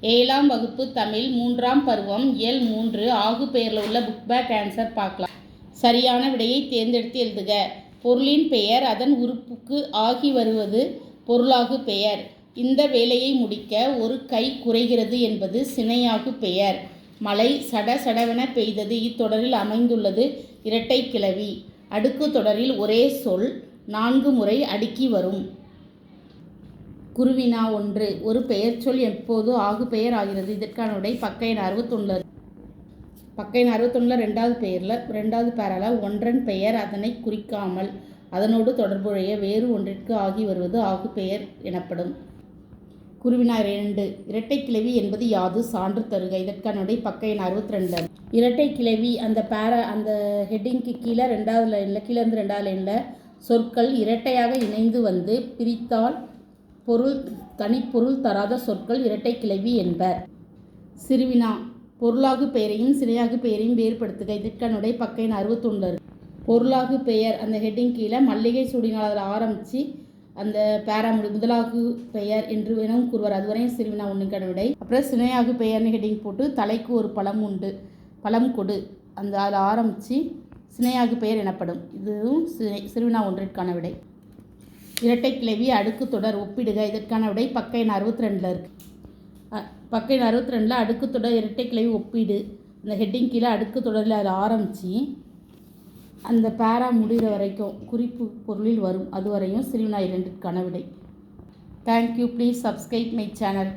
ஏழாம் வகுப்பு தமிழ் மூன்றாம் பருவம் இயல் மூன்று ஆகு பெயரில் உள்ள புக் பேக் ஆன்சர் பார்க்கலாம். சரியான விடையை தேர்ந்தெடுத்து எழுதுக. பொருளின் பெயர் அதன் உறுப்புக்கு ஆகி வருவது பொருளாகு பெயர். இந்த வேலையை முடிக்க ஒரு கை குறைகிறது என்பது சினையாகு பெயர். மழை சட சடவென பெய்தது. இத்தொடரில் அமைந்துள்ளது இரட்டை கிளவி. அடுக்கு தொடரில் ஒரே சொல் நான்கு முறை அடுக்கி வரும். குருவினா ஒன்று. ஒரு பெயர்ச்சொல் எப்போது ஆகு பெயர் ஆகிறது? இதற்கான உடை பக்கையின் எண் அறுபத்தொன்னில் பக்க அறுபத்தொன்னில் ரெண்டாவது பெயரில் ரெண்டாவது பேரால ஒன்றன் பெயர் அதனை குறிக்காமல் அதனோடு தொடர்புடைய வேறு ஒன்றிற்கு ஆகி வருவது ஆகு பெயர் எனப்படும். குருவினா இரண்டு. இரட்டை கிளவி என்பது யாது சான்று தருக. இதற்கான உடை பக்கையின் அறுபத்தி ரெண்டு இரட்டை கிளவி அந்த பேர அந்த ஹெட்டிங்க்கு கீழே ரெண்டாவது லைனில் கீழே இருந்து ரெண்டாவது லைனில் சொற்கள் இரட்டையாக இணைந்து வந்து பிரித்தால் பொருள் தனிப்பொருள் தராத சொற்கள் இரட்டை கிளவி என்பர். சிறுவினா பொருளாகு பெயரையும் சினையாகு பெயரையும் வேறுபடுத்துக. இதற்கனுடைய பக்கையின் அறுபத்தொன்று பொருளாகு பெயர் அந்த ஹெட்டிங் கீழே மல்லிகை சுடினால் ஆரம்பித்து அந்த பேராமொழி முதலாகு பெயர் என்று எனவும் கூறுவார். அதுவரையும் சிறுவினா ஒன்றுக்கான விடை அப்புறம் சினையாகு பெயர்னு ஹெட்டிங் போட்டு தலைக்கு ஒரு பழம் உண்டு. பழம் கொடு. அந்த அதில் ஆரம்பித்து சினையாகு பெயர் எனப்படும். இதுவும் சினை சிறுவினா ஒன்றிற்கான விடை. இரட்டை கிளவி அடுக்கு தொடர் ஒப்பிடுக. இதற்கான விடை பக்க எண் அறுபத்தி ரெண்டில் இருக்குது பக்க எண் அறுபத்தி ரெண்டில் அடுக்கு தொடர் இரட்டை கிளவி ஒப்பீடு. அந்த ஹெட்டிங் கீழே அடுக்கு தொடரில் அதில் ஆரம்பித்து அந்த பேரா முடிகிற வரைக்கும் குறிப்பு பொருளில் வரும். அதுவரையும் சிறுவினா இரண்டிற்கான விடை. Thank you please subscribe my channel